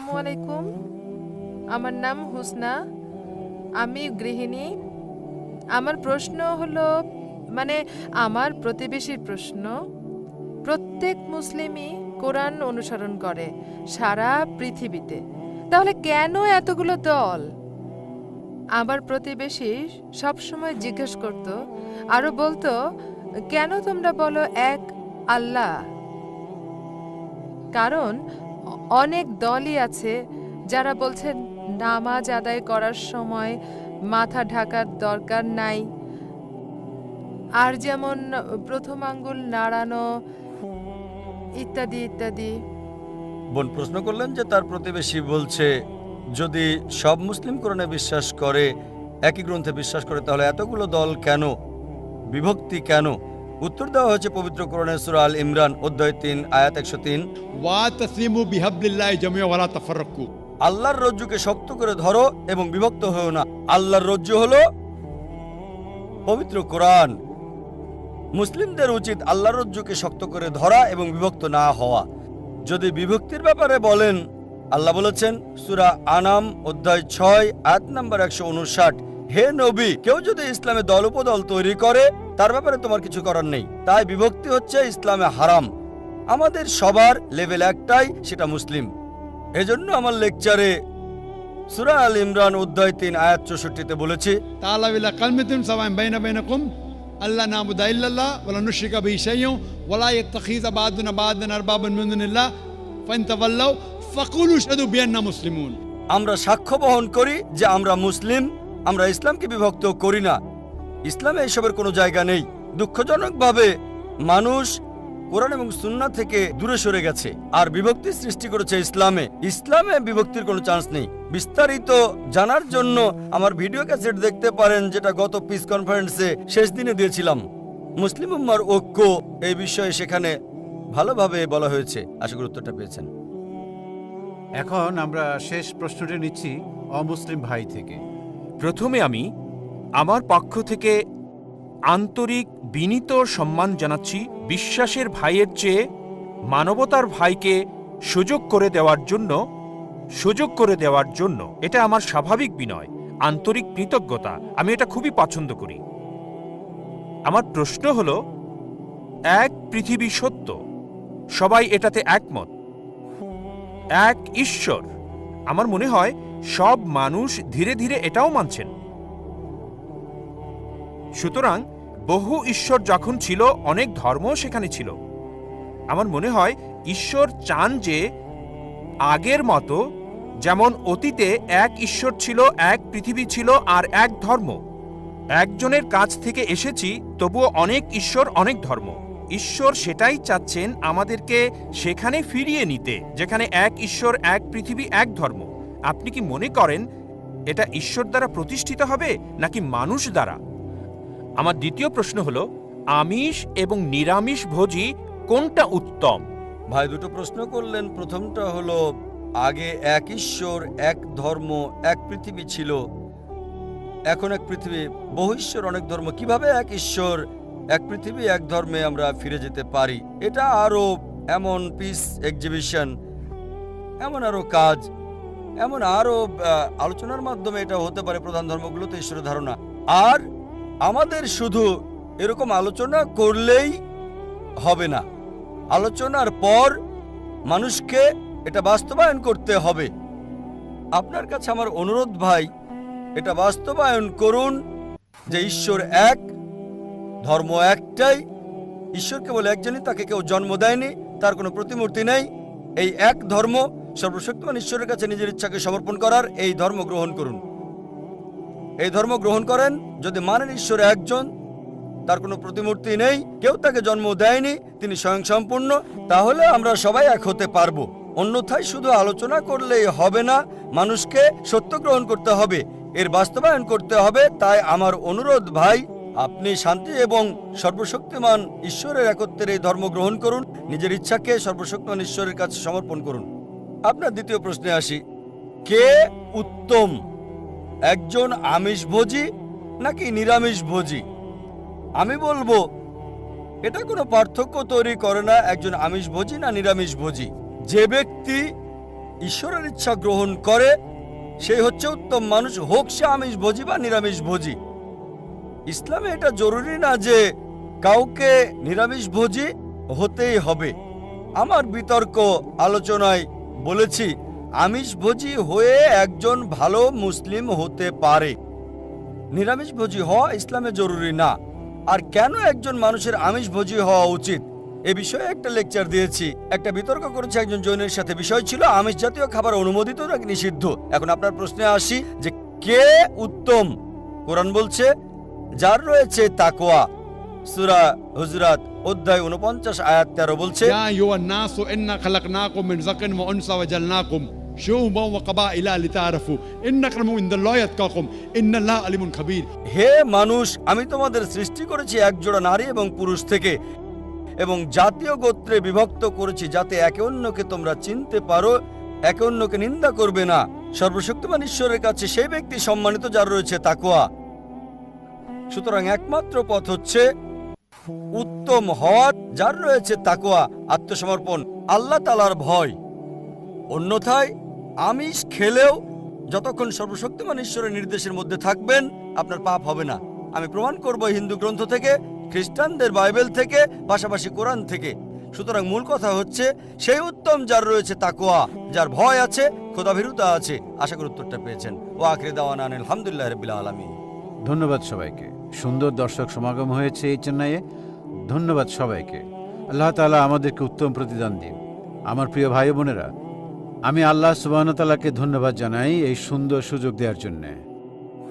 আসসালামু আলাইকুম। আমার নাম হুসনা, আমি গৃহিণী। আমার প্রশ্ন হলো মানে আমার প্রতিবেশীর প্রশ্ন, প্রত্যেক মুসলিমই কোরআন অনুসরণ করে সারা পৃথিবীতে। তাহলে কেন এতগুলো দল? আমার প্রতিবেশী সবসময় জিজ্ঞেস করত, আরও বলতো, কেন তোমরা বলো এক আল্লাহ? কারণ অনেক দলই আছে যারা বলছেন নামাজ আদায় করার সময় মাথা ঢাকার দরকার নাই। আর যেমন প্রথম আঙ্গুল নাড়ানো ইত্যাদি ইত্যাদি। বোন, প্রশ্ন করলেন যে তার প্রতিবেশী বলছে, যদি সব মুসলিম কোরআনে বিশ্বাস করে, একই গ্রন্থে বিশ্বাস করে, তাহলে এতগুলো দল কেন? বিভক্তি কেন? উত্তর দেওয়া হয়েছে পবিত্র কোরআনের সুরা আল ইমরান অধ্যায় তিন আয়াত একশো তিন। ওয়াতসিমু বিহাবলিল্লাহি জামিয়া ওয়ালা তাফাররাকু। আল্লাহর রজ্জুকে শক্ত করে ধরো এবং বিভক্ত হও না। আল্লাহর রজ্জু হলো পবিত্র কোরআন। মুসলিমদের উচিত আল্লাহর রজ্জুকে শক্ত করে ধরা এবং বিভক্ত না হওয়া। যদি বিভক্তির ব্যাপারে বলেন আল্লাহ বলেছেন সুরা আনাম অধ্যায় ছয় আয়াত নাম্বার একশো উনষাট হে নবী কেউ যদি ইসলামে দল উপদল তৈরি করে তার ব্যাপারে তোমার কিছু করার নেই। তাই বিভক্তি হচ্ছে ইসলামে হারাম। আমাদের সবার লেভেল একটাই সেটা মুসলিম। এজন্য আমার লেকচারে সুরা আল ইমরান অধ্যায় তিন আয়াত চৌষট্টিতে বলেছি তাআলা ইলা কালমাতিন সাওয়াইন বাইনা বাইনাকুম আল্লা নাবুদা ইল্লাল্লাহ ওয়ালা নুশরিকা বিহি শাইয়্যান ওয়ালা ইয়াত্তাখিযা বা'দুনা বা'দান আরবাবান মিন দুনিল্লাহ ফাইন তাওয়াল্লাউ ফাকুলু শাদু বিআন্না মুসলিমুন। আমরা সাক্ষ্য বহন করি যে আমরা মুসলিম আমরা ইসলামকে বিভক্ত করি না। ইসলামে এসবের কোনো জায়গা নেই। দুঃখজনকভাবে মানুষ কোরআন এবং সুন্না থেকে দূরে সরে গেছে আর বিভক্তি সৃষ্টি করেছে ইসলামে। ইসলামে বিভক্তির কোনো চান্স নেই। বিস্তারিত জানার জন্য আমার ভিডিও ক্যাসেট দেখতে পারেন যেটা গত পিস কনফারেন্সে শেষ দিনে দিয়েছিলাম। মুসলিম উম্মার ঐক্য এই বিষয়ে সেখানে ভালোভাবে বলা হয়েছে। আশা করি উত্তরটা পেয়েছেন। এখন আমরা শেষ প্রশ্নটি নিচ্ছি অমুসলিম ভাই থেকে। প্রথমে আমি আমার পক্ষ থেকে আন্তরিক বিনীত সম্মান জানাচ্ছি বিশ্বাসের ভাইয়ের চেয়ে মানবতার ভাইকে সুযোগ করে দেওয়ার জন্য, সুযোগ করে দেওয়ার জন্য। এটা আমার স্বাভাবিক বিনয়, আন্তরিক কৃতজ্ঞতা। আমি এটা খুবই পছন্দ করি। আমার প্রশ্ন হল, এক পৃথিবী সত্য, সবাই এটাতে একমত? এক ঈশ্বর। আমার মনে হয় সব মানুষ ধীরে ধীরে এটাও মানছেন। সুতরাং বহু ঈশ্বর যখন ছিল, অনেক ধর্ম সেখানে ছিল। আমার মনে হয় ঈশ্বর চান যে আগের মতো যেমন অতীতে এক ঈশ্বর ছিল, এক পৃথিবী ছিল আর এক ধর্ম। একজনের কাছ থেকে এসেছি, তবুও অনেক ঈশ্বর অনেক ধর্ম। ঈশ্বর সেটাই চাচ্ছেন আমাদেরকে সেখানে ফিরিয়ে নিতে, যেখানে এক ঈশ্বর, এক পৃথিবী, এক ধর্ম। আপনি কি মনে করেন এটা ঈশ্বর দ্বারা প্রতিষ্ঠিত হবে নাকি মানুষ দ্বারা? আমার দ্বিতীয় প্রশ্ন হলো আমিষ এবং নিরামিষ ভোজি কোনটা উত্তম? ভাই দুটো প্রশ্ন করলেন। প্রথমটা হলো আগে এক ঈশ্বর এক ধর্ম এক পৃথিবী ছিল। এখন এক পৃথিবী বহু ঈশ্বর অনেক ধর্ম। কীভাবে এক ঈশ্বর এক পৃথিবী এক ধর্মে আমরা ফিরে যেতে পারি? এটা আরও এমন পিস এক্সিবিশন এমন আরও কাজ এমন আরও আহ, আলোচনার মাধ্যমে এটা হতে পারে প্রধান ধর্মগুলোতে ঈশ্বরের ধারণা। আর আমাদের শুধু এরকম আলোচনা করলেই হবে না। আলোচনার পর মানুষকে এটা বাস্তবায়ন করতে হবে। আপনার কাছে আমার অনুরোধ ভাই, এটা বাস্তবায়ন করুন যে ঈশ্বর এক, ধর্ম একটাই। ঈশ্বর কেবল একজনই, তাকে কেউ জন্ম দেয়নি, তার কোনো প্রতিমূর্তি নেই। এই এক ধর্ম সর্বশক্তিমান ঈশ্বরের কাছে নিজের ইচ্ছাকে সমর্পণ করার এই ধর্ম গ্রহণ করুন। এই ধর্ম গ্রহণ করেন যদি মানেন ঈশ্বর একজন, তার কোনো প্রতিমূর্তি নেই, কেউ তাকে জন্ম দেয়নি, তিনি স্বয়ং সম্পূর্ণ তাহলে আমরা সবাই এক হতে পারব। অন্যথায় শুধু আলোচনা করলেই হবে না, মানুষকে সত্য গ্রহণ করতে হবে, এর বাস্তবায়ন করতে হবে, তাই আমার অনুরোধ ভাই, আপনি শান্তি এবং সর্বশক্তিমান ঈশ্বরের একত্বের এই ধর্ম গ্রহণ করুন, নিজের ইচ্ছাকে সর্বশক্তিমান ঈশ্বরের কাছে সমর্পণ করুন। আপনার দ্বিতীয় প্রশ্নে আসি, কে উত্তম? একজন আমিষভোজী নাকি নিরামিষভোজী আমি বলব, এটা কোনো পার্থক্য তৈরি করে না একজন আমিষভোজী না নিরামিষভোজী যে ব্যক্তি ঈশ্বরের ইচ্ছা গ্রহণ করে সেই হচ্ছে উত্তম মানুষ, হোক সে আমিষ ভোজি বা নিরামিষ ভোজি। ইসলামে এটা জরুরি না যে কাউকে নিরামিষ ভোজি হতেই হবে। আমার বিতর্ক, আলোচনায় বলেছি আমিষ ভোজি হয়ে একজন ভালো মুসলিম হতে পারে। নিরামিষ ভোজি হওয়া ইসলামে জরুরি না। আর কেন একজন মানুষের আমিষ ভোজি হওয়া উচিত? এ বিষয়ে একটা লেকচার দিয়েছি। একটা বিতর্ক করেছে একজন জৈনের সাথে। বিষয় ছিল আমিষ জাতীয় খাবার অনুমোদিত নাকি নিষিদ্ধ? এখন আপনার প্রশ্নে আসি যে কে উত্তম? কোরআন বলছে, যার রয়েছে তাকোয়া সুরা হুজরাত অধ্যায় উনপঞ্চাশ আয়াত তেরো বলছে يا أيها الناس إنا خلقناكم من ذكر وأنثى وجعلناكم شعوبا وقبائل لتعارفوا إن أكرمكم عند الله يتقاكم إن الله عليم خبير হে মানুষ আমি তোমাদের সৃষ্টি করেছি একজোড়া নারী এবং পুরুষ থেকে এবং জাতীয় গোত্রে বিভক্ত করেছি যাতে একে অন্যকে তোমরা চিনতে পারো একে অন্যকে নিন্দা করবে না সর্বশক্তিমান ঈশ্বরের কাছে সেই ব্যক্তি সম্মানিত যার রয়েছে তাকোয়া সুতরাং একমাত্র পথ হচ্ছে উত্তম হওয়ার যার রয়েছে তাকোয়া আত্মসমর্পণ আল্লাহ তালার ভয় অন্যথায় আমিষ খেলেও যতক্ষণ সর্বশক্তিমান ঈশ্বরের নির্দেশের মধ্যে থাকবেন, আপনার পাপ হবে না। আমি প্রমাণ করব হিন্দু গ্রন্থ থেকে, খ্রিস্টানদের বাইবেল থেকে, পাশাপাশি কোরআন থেকে। সুতরাং মূল কথা হচ্ছে, সেই উত্তম যার রয়েছে তাকোয়া যার ভয় আছে খোদাভীরুতা আছে, আশা করি উত্তরটা পেয়েছেন। ও আখরে দাওয়ান আলহামদুলিল্লাহ রবিল্লা আলমী ধন্যবাদ সবাইকে। সুন্দর দর্শক সমাগম হয়েছে এই চেন্নাইয়ে। ধন্যবাদ সবাইকে। আল্লাহ তালা আমাদেরকে উত্তম প্রতিদান দিন। আমার প্রিয় ভাই বোনেরা আমি আল্লাহ সুবাহতালাকে ধন্যবাদ জানাই এই সুন্দর সুযোগ দেওয়ার জন্য।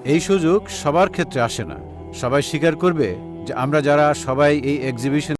এই সুযোগ সবার ক্ষেত্রে আসে না। সবাই স্বীকার করবে যে আমরা যারা সবাই এই এক্সিবিশন